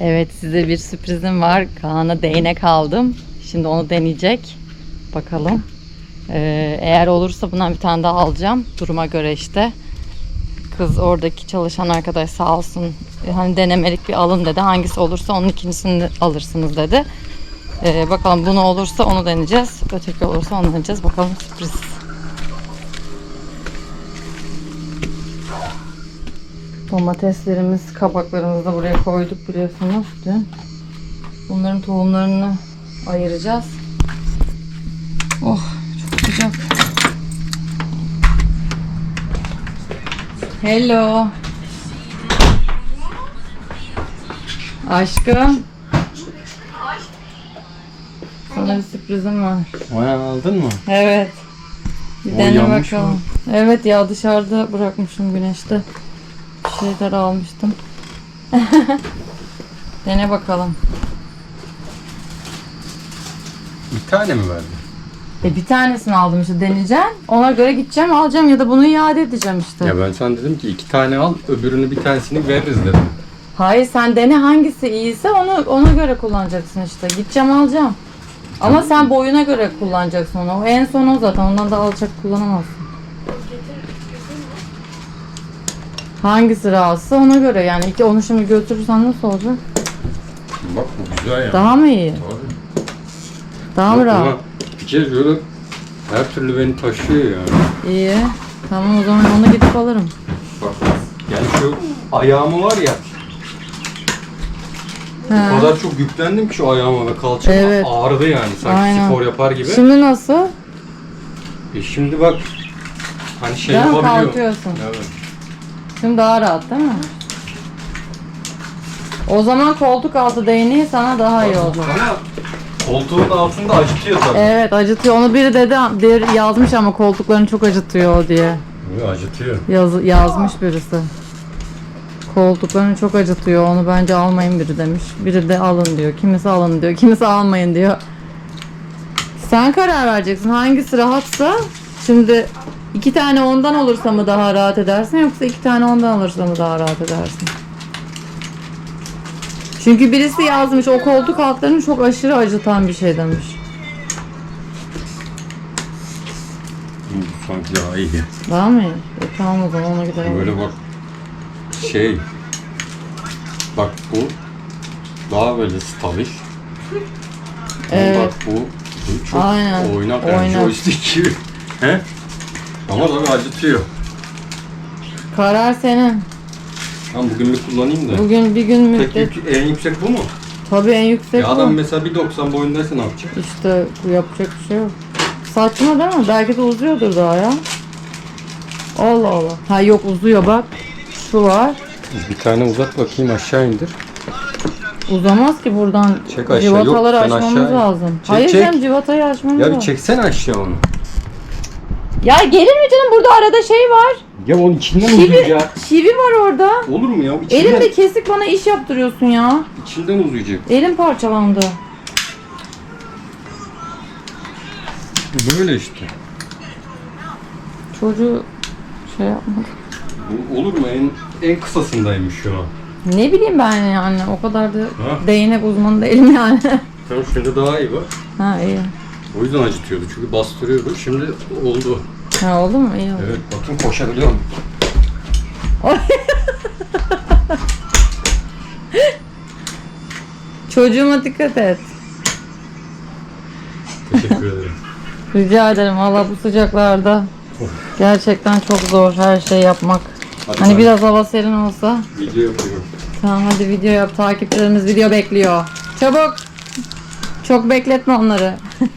Evet size bir sürprizim var. Kaan'a değnek aldım. Şimdi onu deneyecek. Bakalım. Ee, eğer olursa bundan bir tane daha alacağım. Duruma göre işte. Kız oradaki çalışan arkadaş sağ olsun e, hani denemelik bir alın dedi. Hangisi olursa onun ikincisini alırsınız dedi. Ee, bakalım bunu olursa onu deneyeceğiz. Öteki olursa onu deneyeceğiz. Bakalım sürpriz. Domateslerimiz, kabaklarımızı da buraya koyduk biliyorsunuz dün. Bunların tohumlarını ayıracağız. Oh çok sıcak. Hello. Aşkım. Sana bir sürprizim var. Bayağı aldın mı? Evet. Bir O dene yanmış bakalım. Evet ya dışarıda bırakmışım güneşte. Şeyler almıştım. dene bakalım. Bir tane mi verdin? E bir tanesini aldım işte deneyeceğim. Ona göre gideceğim alacağım ya da bunu iade edeceğim işte. Ya ben sana dedim ki iki tane al, öbürünü bir tanesini veririz dedim. Hayır sen dene hangisi iyiyse onu ona göre kullanacaksın işte. Gideceğim alacağım. Ama sen boyuna göre kullanacaksın onu. En son o zaten. Ondan da alacak kullanamazsın. Hangisi rahatsızsa ona göre yani. İki onu şimdi götürürsen nasıl olacak? Bak bu güzel ya. Daha mı iyi? Tabii. Daha mı Bak rahat? ama Bir kere şöyle her türlü beni taşıyor yani. İyi. Tamam o zaman onu gidip alırım. Bak yani şu ayağımı var ya He. o kadar çok yüklendim ki şu ayağıma ve kalçama Evet. ağrıdı yani sanki Aynen. spor yapar gibi. Şimdi nasıl? E şimdi bak hani şey Değil mi? yapabiliyorum. Kalkıyorsun. Evet. Şimdi daha rahat değil mi? O zaman koltuk altı değneği sana daha iyi oldu. Koltuğun altında acıtıyor tabii. Evet acıtıyor. Onu biri dedi bir yazmış ama koltuklarını çok acıtıyor diye. Acıtıyor. Yaz, yazmış birisi. Koltuklarını çok acıtıyor. Onu bence almayın biri demiş. Biri de alın diyor. Kimisi alın diyor. Kimisi almayın diyor. Sen karar vereceksin. Hangisi rahatsa. Şimdi iki tane ondan olursa mı daha rahat edersin yoksa iki tane ondan olursa mı daha rahat edersin? Çünkü birisi yazmış o koltuk altlarını çok aşırı acıtan bir şey demiş. Bu sanki daha iyi. Daha mı? E, tamam o zaman ona gidelim. Böyle bak şey bak bu daha böyle stabil. Evet. Bak bu, bu çok Aynen, oynak oynak. joystick gibi. He? Ama tabii acıtıyor. Karar senin. Ben bugünlük kullanayım da. Bugün bir gün Tek müddet. yük, en yüksek bu mu? Tabii en yüksek Ya adam bu. mesela 1.90 boyundaysa ne yapacak? İşte bu yapacak bir şey yok. Saçma değil mi? Belki de uzuyordur daha ya. Allah Allah. Ha yok uzuyor bak. Şu var. Bir tane uzat bakayım aşağı indir. Uzamaz ki buradan. Çek aşağı. Civataları Yok, sen açmamız aşağı in. lazım. Çek, Hayır çek. canım civatayı açmamız Ya bir lazım. çeksene aşağı onu. Ya gelir mi canım burada arada şey var. Ya onun içinden Çivi, uzayacak. çivi var orada. Olur mu ya? İçinden, Elimde kesik bana iş yaptırıyorsun ya. içinden uzayacak. Elim parçalandı. Böyle işte. Çocuğu şey yapmadı. Bu olur mu? En en kısasındaymış şu an. Ne bileyim ben yani o kadar da Ha? değnek uzmanı değilim yani. Tamam şimdi daha iyi bak. ha iyi. O yüzden acıtıyordu çünkü bastırıyordu. Şimdi oldu. Ha oldu mu? İyi oldu. Evet bakın koşabiliyorum. Çocuğuma dikkat et. Teşekkür ederim. Rica ederim valla bu sıcaklarda gerçekten çok zor her şey yapmak. Hadi Hani ben biraz hava serin olsa. video yapıyorum. Tamam hadi video yap. Takipçilerimiz video bekliyor. Çabuk. Çok bekletme onları.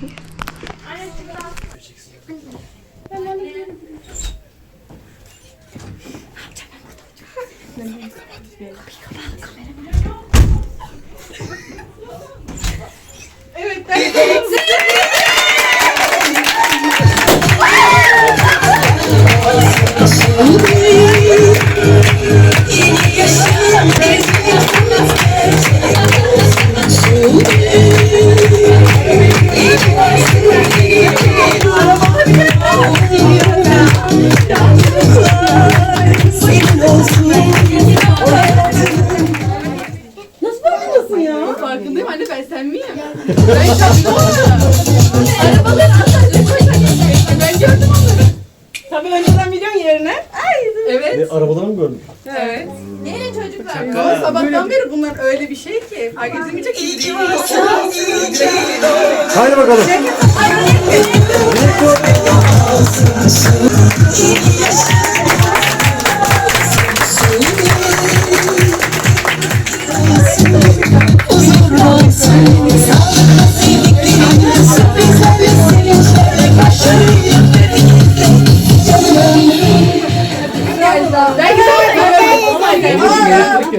bakalım.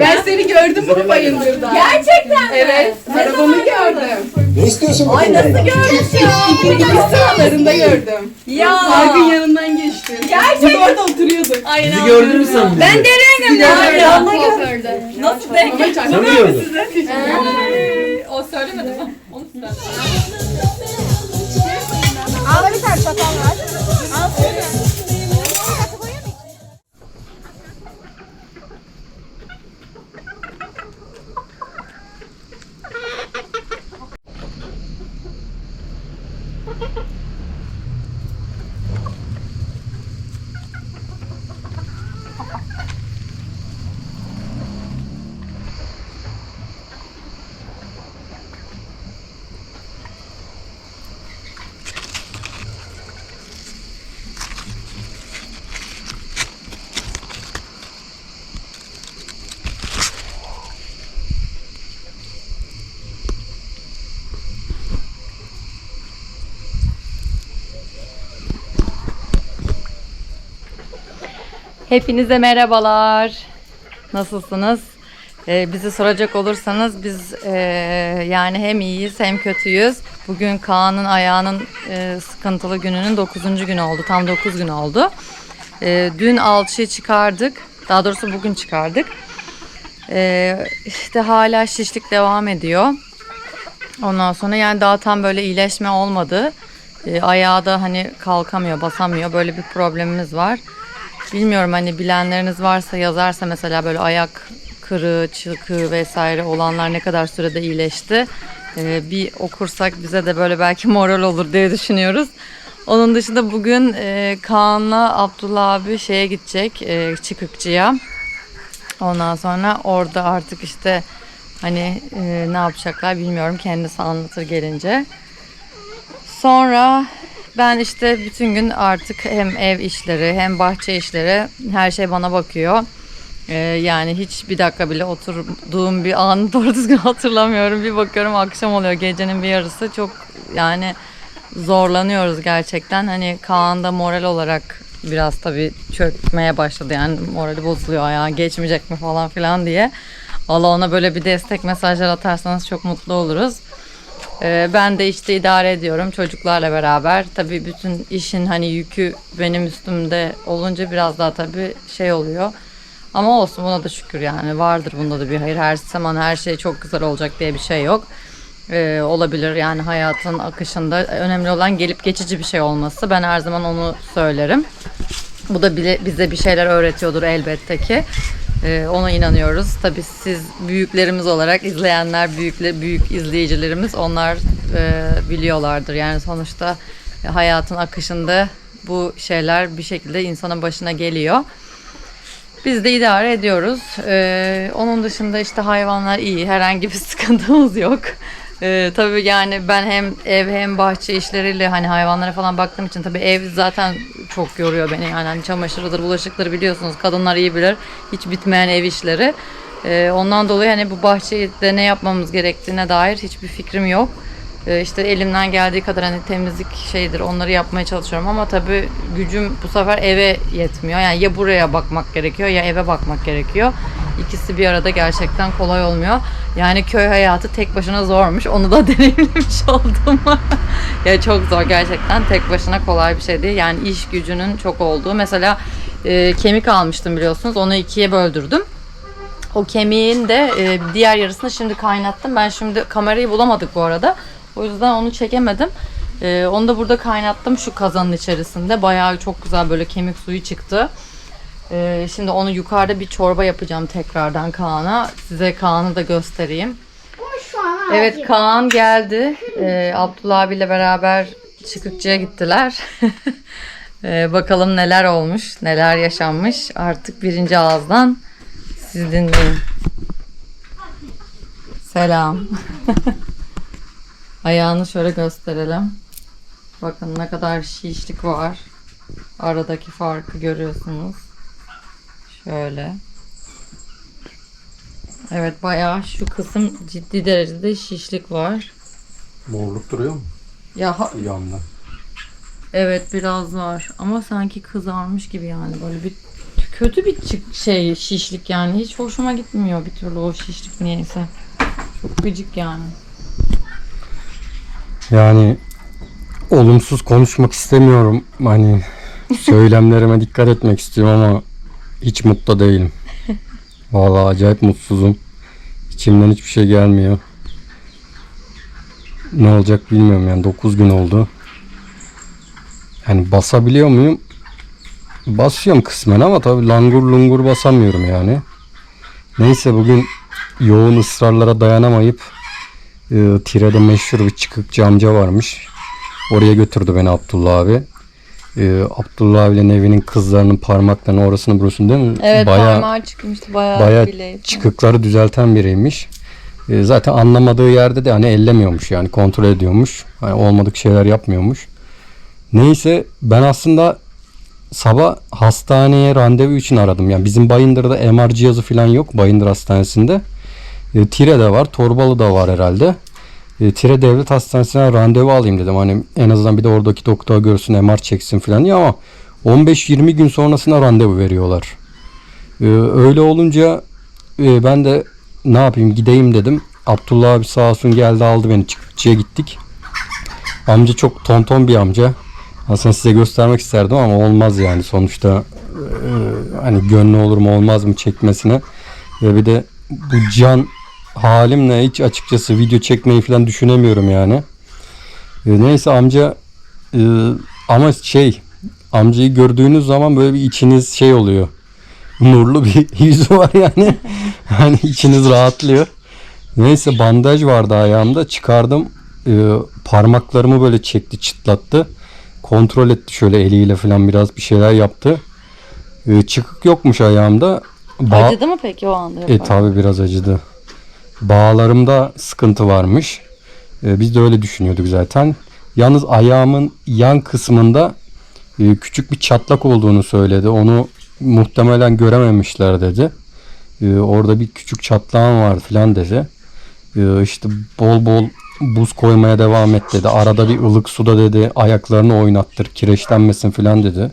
Ben, seni gördüm bu bayındırda. Gerçekten mi? Evet. Arabanı gördüm. Ne istiyorsun? Ay nasıl gördün ya? İkinci sıralarında gördüm. Ya. Parkın yanından geçtim. Gerçekten. Biz orada oturuyorduk. Aynen. Bizi gördün mü sen bizi? Ben derenim ya. Yanına gördüm. Nasıl denk? Sen mi gördün? O söylemedi mi? Onu söyle. Al bir tane çatal var. Al şöyle. Hepinize merhabalar. Nasılsınız? Ee, bizi soracak olursanız biz e, yani hem iyiyiz hem kötüyüz. Bugün Kaan'ın ayağının e, sıkıntılı gününün 9. günü oldu. Tam 9 gün oldu. E, dün alçıyı çıkardık. Daha doğrusu bugün çıkardık. E, işte hala şişlik devam ediyor. Ondan sonra yani daha tam böyle iyileşme olmadı. E, ayağı da hani kalkamıyor, basamıyor. Böyle bir problemimiz var. Bilmiyorum hani bilenleriniz varsa yazarsa mesela böyle ayak kırığı, çıkığı vesaire olanlar ne kadar sürede iyileşti. Ee, bir okursak bize de böyle belki moral olur diye düşünüyoruz. Onun dışında bugün e, Kaan'la Abdullah abi şeye gidecek e, çıkıkçıya. Ondan sonra orada artık işte hani e, ne yapacaklar bilmiyorum kendisi anlatır gelince. Sonra ben işte bütün gün artık hem ev işleri hem bahçe işleri her şey bana bakıyor. Ee, yani hiç bir dakika bile oturduğum bir anı doğru düzgün hatırlamıyorum. Bir bakıyorum akşam oluyor gecenin bir yarısı. Çok yani zorlanıyoruz gerçekten. Hani Kaan da moral olarak biraz tabii çökmeye başladı. Yani morali bozuluyor ayağı geçmeyecek mi falan filan diye. Allah ona böyle bir destek mesajlar atarsanız çok mutlu oluruz. Ee, ben de işte idare ediyorum çocuklarla beraber. Tabii bütün işin hani yükü benim üstümde olunca biraz daha tabii şey oluyor. Ama olsun buna da şükür yani vardır bunda da bir hayır. Her zaman her şey çok güzel olacak diye bir şey yok. Ee, olabilir yani hayatın akışında önemli olan gelip geçici bir şey olması. Ben her zaman onu söylerim. Bu da bile, bize bir şeyler öğretiyordur elbette ki. Ee, ona inanıyoruz. Tabii siz büyüklerimiz olarak izleyenler, büyükle, büyük izleyicilerimiz onlar e, biliyorlardır. Yani sonuçta hayatın akışında bu şeyler bir şekilde insanın başına geliyor. Biz de idare ediyoruz. Ee, onun dışında işte hayvanlar iyi. Herhangi bir sıkıntımız yok. Ee, tabii yani ben hem ev hem bahçe işleriyle hani hayvanlara falan baktığım için tabii ev zaten çok yoruyor beni. Yani hani çamaşırıdır, bulaşıktır biliyorsunuz. Kadınlar iyi bilir. Hiç bitmeyen ev işleri. Ee, ondan dolayı hani bu bahçede ne yapmamız gerektiğine dair hiçbir fikrim yok. Ee, işte elimden geldiği kadar hani temizlik şeydir onları yapmaya çalışıyorum ama tabii gücüm bu sefer eve yetmiyor. Yani ya buraya bakmak gerekiyor ya eve bakmak gerekiyor. İkisi bir arada gerçekten kolay olmuyor. Yani köy hayatı tek başına zormuş. Onu da deneyimlemiş oldum. ya çok zor gerçekten. Tek başına kolay bir şey değil. Yani iş gücünün çok olduğu. Mesela e, kemik almıştım biliyorsunuz. Onu ikiye böldürdüm. O kemiğin de e, diğer yarısını şimdi kaynattım. Ben şimdi kamerayı bulamadık bu arada. O yüzden onu çekemedim. E, onu da burada kaynattım şu kazanın içerisinde. Bayağı çok güzel böyle kemik suyu çıktı. E, şimdi onu yukarıda bir çorba yapacağım tekrardan Kaan'a. Size Kaan'ı da göstereyim. Bunu şu an Evet Kaan geldi. Ee, Abdullah abiyle beraber çıkıkçıya gittiler. Ee, bakalım neler olmuş, neler yaşanmış. Artık birinci ağızdan siz dinleyin. Selam. Ayağını şöyle gösterelim. Bakın ne kadar şişlik var. Aradaki farkı görüyorsunuz. Şöyle. Evet bayağı şu kısım ciddi derecede şişlik var. Morluk duruyor mu? Ya ha- Yanında. evet biraz var ama sanki kızarmış gibi yani böyle bir kötü bir çık şey şişlik yani hiç hoşuma gitmiyor bir türlü o şişlik niyeyse. Çok gıcık yani. Yani olumsuz konuşmak istemiyorum. Hani söylemlerime dikkat etmek istiyorum ama hiç mutlu değilim. Vallahi acayip mutsuzum. İçimden hiçbir şey gelmiyor. Ne olacak bilmiyorum yani 9 gün oldu. Yani basabiliyor muyum? Basıyorum kısmen ama tabii langur lungur basamıyorum yani. Neyse bugün yoğun ısrarlara dayanamayıp e, Tire'de meşhur bir çıkıkçı amca varmış. Oraya götürdü beni Abdullah abi. E, Abdullah abiyle evinin kızlarının parmaklarını orasını burasını değil mi? Evet Bayağı- parmağı çıkmıştı bayağı, bayağı bileği. çıkıkları düzelten biriymiş. E, zaten anlamadığı yerde de hani ellemiyormuş yani kontrol ediyormuş. Hani olmadık şeyler yapmıyormuş. Neyse ben aslında sabah hastaneye randevu için aradım. Yani bizim Bayındır'da MR cihazı falan yok Bayındır Hastanesi'nde. E, Tire'de var, Torbalı'da var herhalde. E, Tire Devlet Hastanesi'ne randevu alayım dedim. Hani en azından bir de oradaki doktor görsün, MR çeksin falan diye ama 15-20 gün sonrasına randevu veriyorlar. E, öyle olunca e, ben de ne yapayım gideyim dedim. Abdullah abi sağ olsun geldi aldı beni çıkıkçıya gittik. Amca çok tonton bir amca. Aslında size göstermek isterdim ama olmaz yani sonuçta hani gönlü olur mu olmaz mı çekmesine ve bir de bu can halimle hiç açıkçası video çekmeyi falan düşünemiyorum yani. E, neyse amca e, ama şey amcayı gördüğünüz zaman böyle bir içiniz şey oluyor. Nurlu bir yüzü var yani. hani içiniz rahatlıyor. Neyse bandaj vardı ayağımda. Çıkardım. E, parmaklarımı böyle çekti, çıtlattı. Kontrol etti şöyle eliyle falan biraz bir şeyler yaptı. E, çıkık yokmuş ayağımda. Ba- Acıdı mı peki o anda? e yaparken? tabi biraz acıdı. Bağlarımda sıkıntı varmış. E, biz de öyle düşünüyorduk zaten. Yalnız ayağımın yan kısmında e, küçük bir çatlak olduğunu söyledi. Onu muhtemelen görememişler dedi. E, orada bir küçük çatlağım var falan dedi. E, işte bol bol buz koymaya devam et dedi. Arada bir ılık suda dedi ayaklarını oynattır kireçlenmesin falan dedi.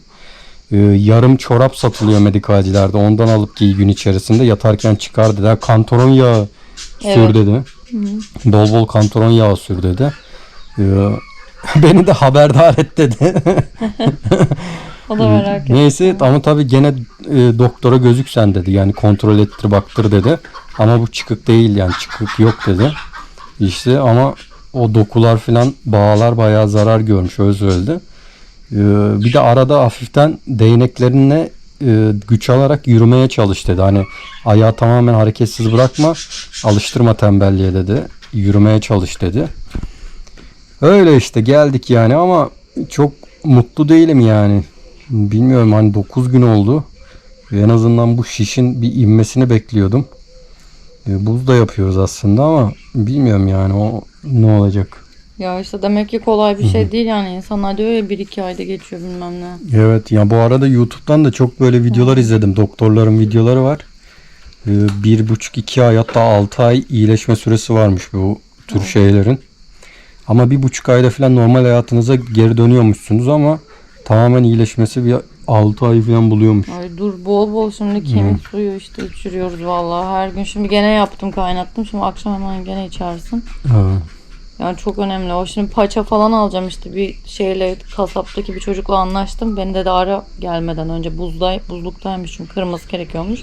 E, yarım çorap satılıyor medikalcilerde. Ondan alıp giy gün içerisinde yatarken çıkar dedi. Kantaron yağı sür Evet. dedi. Bol bol kantaron yağı sür dedi. E, beni de haberdar et dedi. O da merak ettim. Neyse ama tabii gene e, doktora gözüksen dedi. Yani kontrol ettir baktır dedi. Ama bu çıkık değil yani çıkık yok dedi. İşte ama o dokular filan bağlar bayağı zarar görmüş öyle söyledi. E, bir de arada hafiften değneklerinle e, güç alarak yürümeye çalış dedi. Hani ayağı tamamen hareketsiz bırakma alıştırma tembelliğe dedi. Yürümeye çalış dedi. Öyle işte geldik yani ama çok mutlu değilim yani. Bilmiyorum hani 9 gün oldu. En azından bu şişin bir inmesini bekliyordum. E, Buz da yapıyoruz aslında ama bilmiyorum yani o ne olacak. Ya işte demek ki kolay bir şey değil yani. İnsanlar diyor ya bir iki ayda geçiyor bilmem ne. Evet ya bu arada YouTube'dan da çok böyle videolar izledim. Doktorların videoları var. Ee, bir buçuk iki ay hatta altı ay iyileşme süresi varmış bu tür şeylerin. Ama bir buçuk ayda falan normal hayatınıza geri dönüyormuşsunuz ama tamamen iyileşmesi bir altı ay falan buluyormuş. Ay dur bol bol şimdi kemik suyu işte içiriyoruz vallahi. Her gün şimdi gene yaptım kaynattım. Şimdi akşam hemen gene içersin. Ha. Yani çok önemli. O şimdi paça falan alacağım işte bir şeyle kasaptaki bir çocukla anlaştım. Beni de ara gelmeden önce buzday, buzluktaymış çünkü kırmızı gerekiyormuş.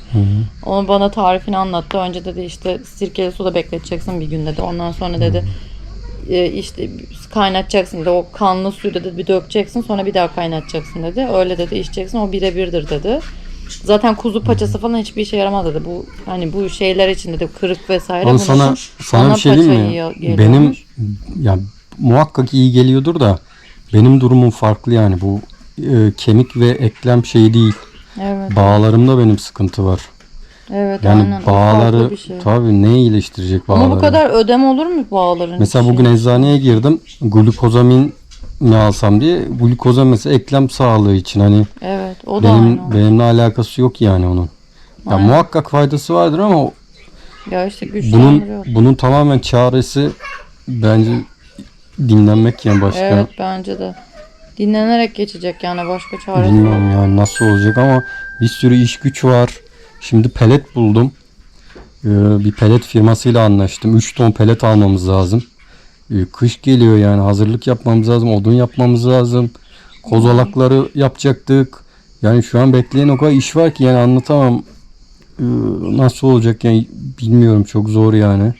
Onu bana tarifini anlattı. Önce dedi işte sirkeli suda bekleteceksin bir gün dedi. Ondan sonra dedi e, işte kaynatacaksın dedi. O kanlı suyu dedi bir dökeceksin sonra bir daha kaynatacaksın dedi. Öyle dedi içeceksin o birebirdir dedi. Zaten kuzu paçası falan hiçbir işe yaramaz dedi. Bu hani bu şeyler için dedi kırık vesaire. Ama bunun sana sana ana bir şey diyeyim mi? Benim ya muhakkak iyi geliyordur da benim durumum farklı yani bu e, kemik ve eklem şeyi değil. evet. Bağlarımda benim sıkıntı var. Evet Yani aynen. Bağları şey. tabii ne iyileştirecek bağları? Ama bu kadar ödem olur mu bağların? Mesela bugün eczaneye girdim. Glukozamin mi alsam diye. Glukoza mesela eklem sağlığı için hani Evet o da aynı. benim benimle alakası yok yani onun. Ya Aynen. muhakkak faydası vardır ama Ya işte bunun güçlendiriyor. bunun tamamen çaresi bence dinlenmek yani başka. Evet bence de. Dinlenerek geçecek yani başka çaresi yok. Bilmiyorum yani nasıl olacak ama bir sürü iş güç var. Şimdi pelet buldum. Ee, bir pelet firmasıyla anlaştım. 3 ton pelet almamız lazım. Ee, kış geliyor yani hazırlık yapmamız lazım. Odun yapmamız lazım. Kozalakları yapacaktık. Yani şu an bekleyen o kadar iş var ki yani anlatamam. Ee, nasıl olacak yani bilmiyorum çok zor yani.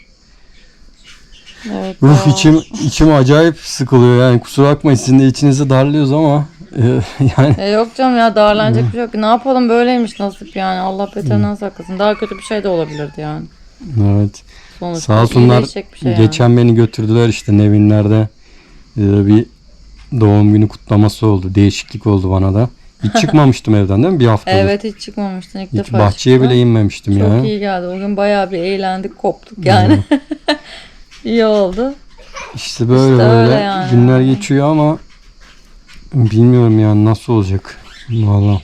Evet. Uf bayağı. içim içim acayip sıkılıyor yani kusura bakmayın sizin de içinizi darlıyoruz ama e, yani E yok canım ya darlanacak bir şey yok. Ne yapalım böyleymiş nasip yani. Allah beterinden saklasın. Daha kötü bir şey de olabilirdi yani. evet. Sonuçta Sağ olsunlar bir şey yani. geçen beni götürdüler işte Nevinler'de e, bir doğum günü kutlaması oldu. Değişiklik oldu bana da. Hiç çıkmamıştım evden değil mi? Bir haftadır. Evet hiç çıkmamıştın ilk Hiç defa bahçeye çıktın. bile inmemiştim Çok ya. iyi geldi. Bugün bayağı bir eğlendik koptuk yani. iyi oldu. İşte böyle İşte öyle böyle yani. günler geçiyor ama bilmiyorum yani nasıl olacak. Valla.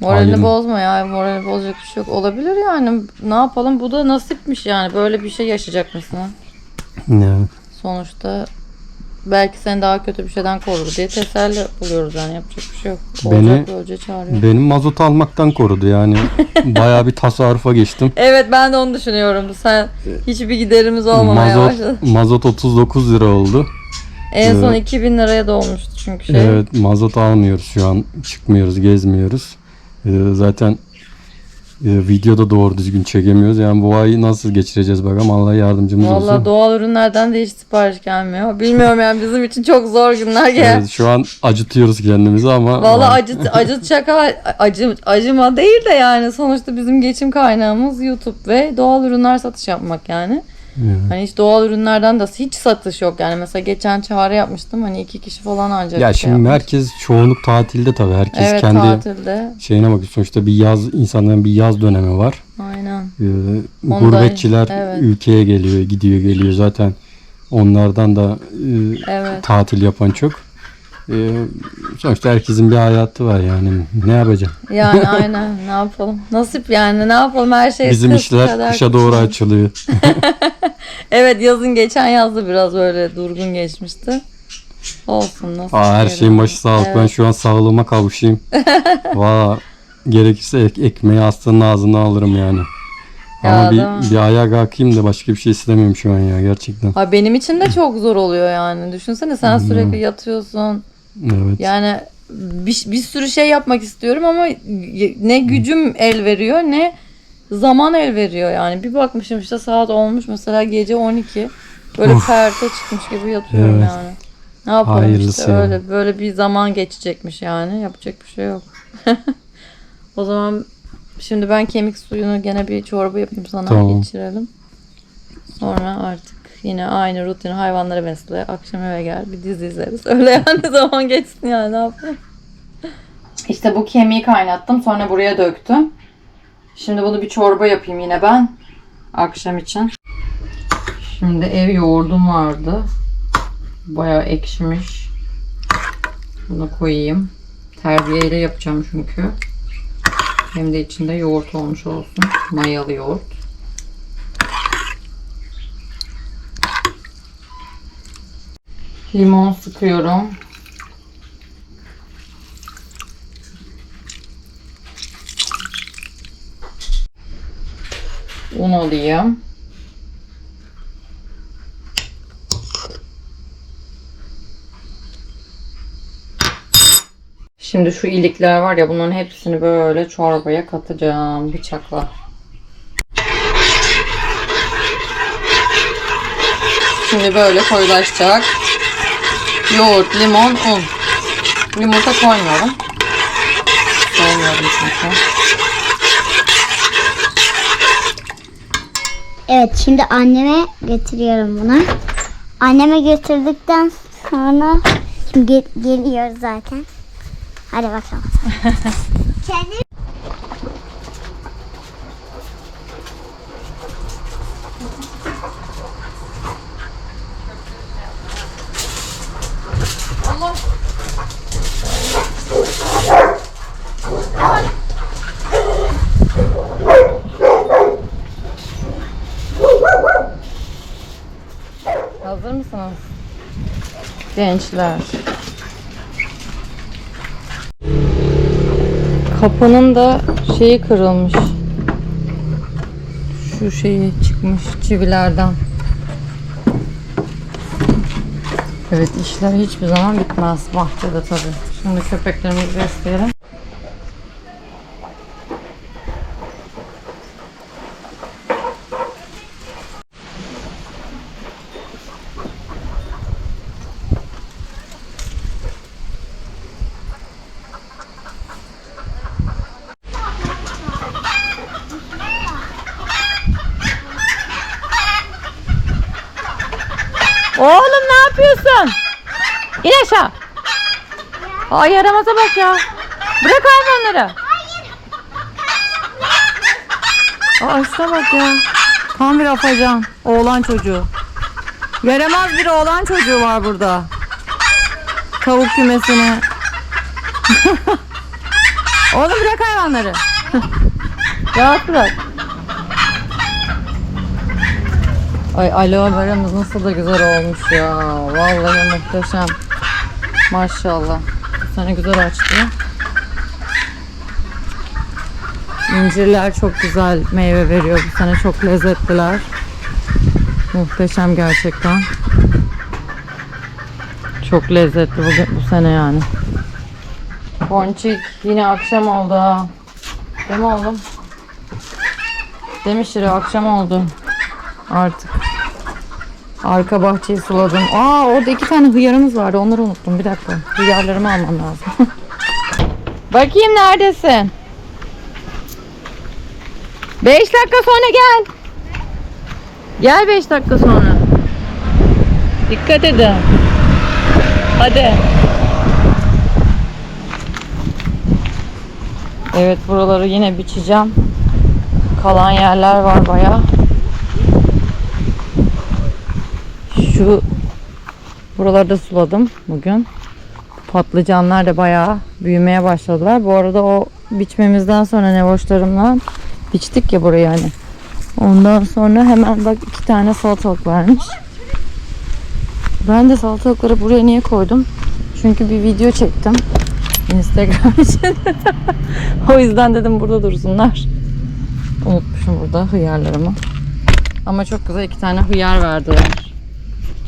Moralini Aynen. bozma ya. Moralini bozacak bir şey yok. Olabilir yani. Ne yapalım? Bu da nasipmiş yani. Böyle bir şey yaşayacak mısın? Evet. Sonuçta belki seni daha kötü bir şeyden korur diye teselli buluyoruz yani yapacak bir şey yok. Beni- Olacak böylece çağırıyor. Benim mazot almaktan korudu yani. Bayağı bir tasarrufa geçtim. Evet ben de onu düşünüyorum. Sen hiçbir giderimiz olmamaya Mazot, başladı. mazot 39 lira oldu. En son Evet. 2000 liraya dolmuştu çünkü şey. Evet mazot almıyoruz şu an. Çıkmıyoruz, gezmiyoruz. Ee, zaten e, videoda doğru düzgün çekemiyoruz. Yani bu ayı nasıl geçireceğiz bakalım. Allah yardımcımız Valla olsun. doğal ürünlerden de hiç sipariş gelmiyor. Bilmiyorum yani bizim için çok zor günler gel. Evet, şu an acıtıyoruz kendimizi ama Valla acı acı şaka acı acıma değil de yani sonuçta bizim geçim kaynağımız YouTube ve doğal ürünler satış yapmak yani. Evet. Hani hiç doğal ürünlerden de hiç satış yok yani mesela geçen çağrı yapmıştım hani iki kişi falan ancak ya şey şimdi yapmış. herkes çoğunluk tatilde tabii. Herkes evet kendi tatilde şeyine bakıyor. Sonuçta bir yaz insanların bir yaz dönemi var. aynen. Ee, Ondan- gurbetçiler evet. ülkeye geliyor, gidiyor, geliyor. Zaten onlardan da e, Evet. tatil yapan çok. Ee, sonuçta herkesin bir hayatı var yani. Ne yapacağım? Yani aynen ne yapalım. Nasip yani ne yapalım her şey Bizim işler kadar kışa doğru açılıyor. Evet yazın geçen yazda biraz böyle durgun geçmişti. Olsun nasıl. Aa, her şeyin başı sağlık. Ben Evet. şu an sağlığıma kavuşayım. Valla gerekirse ek- ekmeği hastanın ağzından alırım yani. Ya, Ama bir, bir ayağa kalkayım da başka bir şey istemiyorum şu an ya gerçekten. Ha, benim için de çok zor oluyor yani. Düşünsene sen sürekli yatıyorsun. Evet. Yani bir, bir sürü şey yapmak istiyorum ama ne gücüm el veriyor ne zaman el veriyor yani. Bir bakmışım işte saat olmuş mesela gece 12. Böyle Of. perte çıkmış gibi yatıyorum Evet. yani. Ne yapalım Hayırlısı işte ya. öyle böyle bir zaman geçecekmiş yani. Yapacak bir şey yok. o zaman şimdi ben kemik suyunu gene bir çorba yapayım sana Tamam. içirelim. Sonra artık yine aynı rutin hayvanları besle. Akşam eve gel bir dizi izleriz. Öyle yani zaman geçsin yani ne yapayım. İşte bu kemiği kaynattım sonra buraya döktüm. Şimdi bunu bir çorba yapayım yine ben. Akşam için. Şimdi ev yoğurdum vardı. Bayağı ekşimiş. Bunu koyayım. Terbiyeyle yapacağım çünkü. Hem de içinde yoğurt olmuş olsun. Mayalı yoğurt. Limon sıkıyorum. Un alayım. Şimdi şu ilikler var ya bunların hepsini böyle çorbaya katacağım bıçakla. Şimdi böyle koyulaşacak. Yoğurt, limon, un. Yumurta koymuyorum. sevmiyorum çünkü. Evet şimdi anneme getiriyorum bunu. Anneme götürdükten sonra şimdi ge- geliyor zaten. Hadi bakalım. Kendi Gençler. Kapının da şeyi kırılmış. Şu şeyi çıkmış çivilerden. Evet işler hiçbir zaman bitmez bahçede tabii. Şimdi köpeklerimizi besleyelim. Oğlum ne yapıyorsun? İn aşağı. Ay yaramaza bak ya. Bırak hayvanları. Aa şuna bak ya. Tam bir afacan. Oğlan çocuğu. Yaramaz bir oğlan çocuğu var burada. Tavuk kümesine. Oğlum bırak hayvanları. Rahat bırak. Ay aloe veramız nasıl da güzel olmuş ya. Vallahi muhteşem. Maşallah. Sene güzel açtı. İncirler çok güzel meyve veriyor bu sene. Çok lezzetliler. Muhteşem gerçekten. Çok lezzetli bu, bu sene yani. Ponçik yine akşam oldu ha. Değil mi oğlum? Demiştir akşam oldu. Artık. Arka bahçeyi suladım. Aa orada iki tane hıyarımız vardı. Onları unuttum. Bir dakika. Hıyarlarımı almam lazım. Bakayım neredesin? Beş dakika sonra gel. Gel beş dakika sonra. Dikkat edin. Hadi. Evet buraları yine biçeceğim. Kalan yerler var bayağı. Şu buralarda suladım bugün. Patlıcanlar da bayağı büyümeye başladılar. Bu arada o biçmemizden sonra nevoşlarımla biçtik ya burayı hani. Ondan sonra hemen bak iki tane salatalık vermiş. Ben de salatalıkları buraya niye koydum? Çünkü bir video çektim. Instagram için. o yüzden dedim burada dursunlar. Unutmuşum burada hıyarlarımı. Ama çok güzel iki tane hıyar verdiler.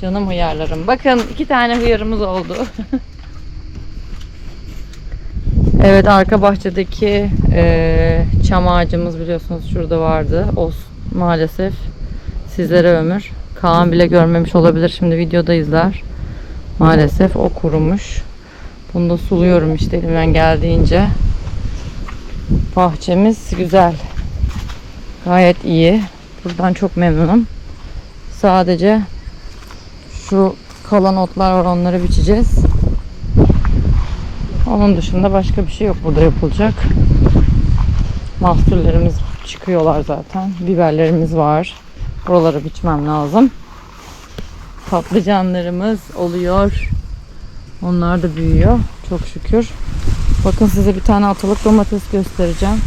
Canım hıyarlarım. Bakın iki tane hıyarımız oldu. evet arka bahçedeki eee, çam ağacımız biliyorsunuz şurada vardı. O maalesef sizlere ömür. Kaan bile görmemiş olabilir. Şimdi videoda izler. Maalesef o kurumuş. Bunu da suluyorum işte elimden geldiğince. Bahçemiz güzel. Gayet iyi. Buradan çok memnunum. Sadece şu kalan otlar var onları biçeceğiz. Onun dışında başka bir şey yok burada yapılacak. Mahsullerimiz çıkıyorlar zaten. Biberlerimiz var. Buraları biçmem lazım. Patlıcanlarımız oluyor. Onlar da büyüyor. Çok şükür. Bakın size bir tane atalık domates göstereceğim.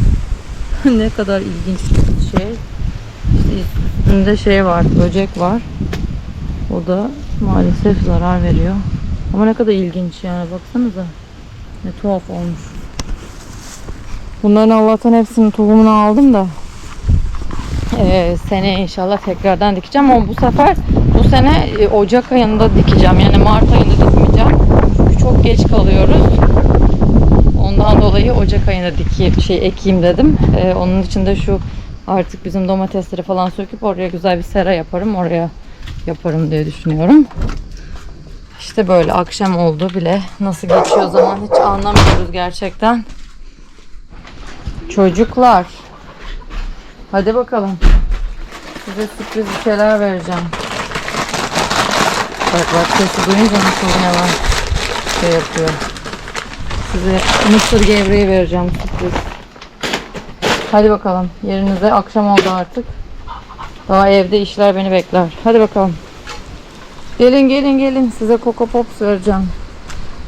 ne kadar ilginç bir şey. İşte üstünde şey var, böcek var. O da maalesef zarar veriyor. Ama ne kadar ilginç yani baksanıza. Ne tuhaf olmuş. Bunların Allah'tan hepsinin tohumunu aldım da ee, seneye inşallah tekrardan dikeceğim ama bu sefer bu sene e, Ocak ayında dikeceğim yani Mart ayında dikmeyeceğim çünkü çok geç kalıyoruz ondan dolayı Ocak ayında dikeyim şey ekeyim dedim Ee, onun için de şu artık bizim domatesleri falan söküp oraya güzel bir sera yaparım oraya yaparım diye düşünüyorum işte böyle akşam oldu bile nasıl geçiyor zaman hiç anlamıyoruz gerçekten Çocuklar. Hadi bakalım. Size sürpriz bir şeyler vereceğim. Bak bak sesi duyunca nasıl var şey yapıyor. Size mısır gevreği vereceğim sürpriz. Hadi bakalım yerinize akşam oldu artık. Daha evde işler beni bekler. Hadi bakalım. Gelin gelin gelin size Coco Pops vereceğim.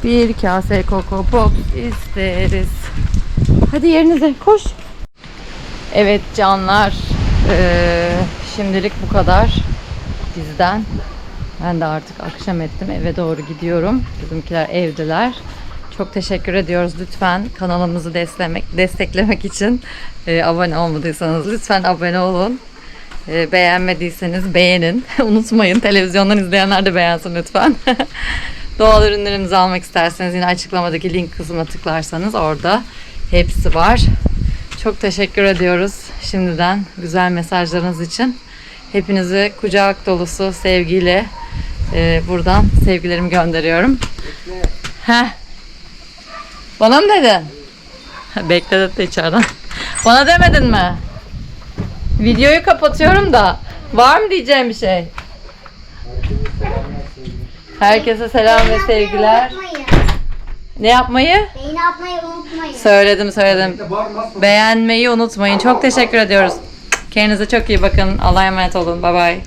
Bir kase Coco Pops isteriz. Hadi yerinize koş. Evet canlar. eee, şimdilik bu kadar bizden. Ben de artık akşam ettim. Eve doğru gidiyorum. Bizimkiler evdeler. Çok teşekkür ediyoruz. Lütfen kanalımızı desteklemek, desteklemek için e, abone olmadıysanız lütfen abone olun. E, beğenmediyseniz beğenin. Unutmayın. Televizyondan izleyenler de beğensin lütfen. Doğal ürünlerimizi almak isterseniz yine açıklamadaki link kısmına tıklarsanız orada hepsi var. Çok teşekkür ediyoruz şimdiden güzel mesajlarınız için. Hepinizi kucak dolusu sevgiyle e, buradan sevgilerimi gönderiyorum. Heh. Bana mı dedin? Bekle de içeriden. Bana demedin mi? Videoyu kapatıyorum da. Var mı diyeceğim bir şey? Herkese selam ve sevgiler. Ne yapmayı? Beğeni atmayı unutmayın. Söyledim söyledim. Beğenmeyi unutmayın. Çok teşekkür ediyoruz. Kendinize çok iyi bakın. Allah'a emanet olun. Bay bay.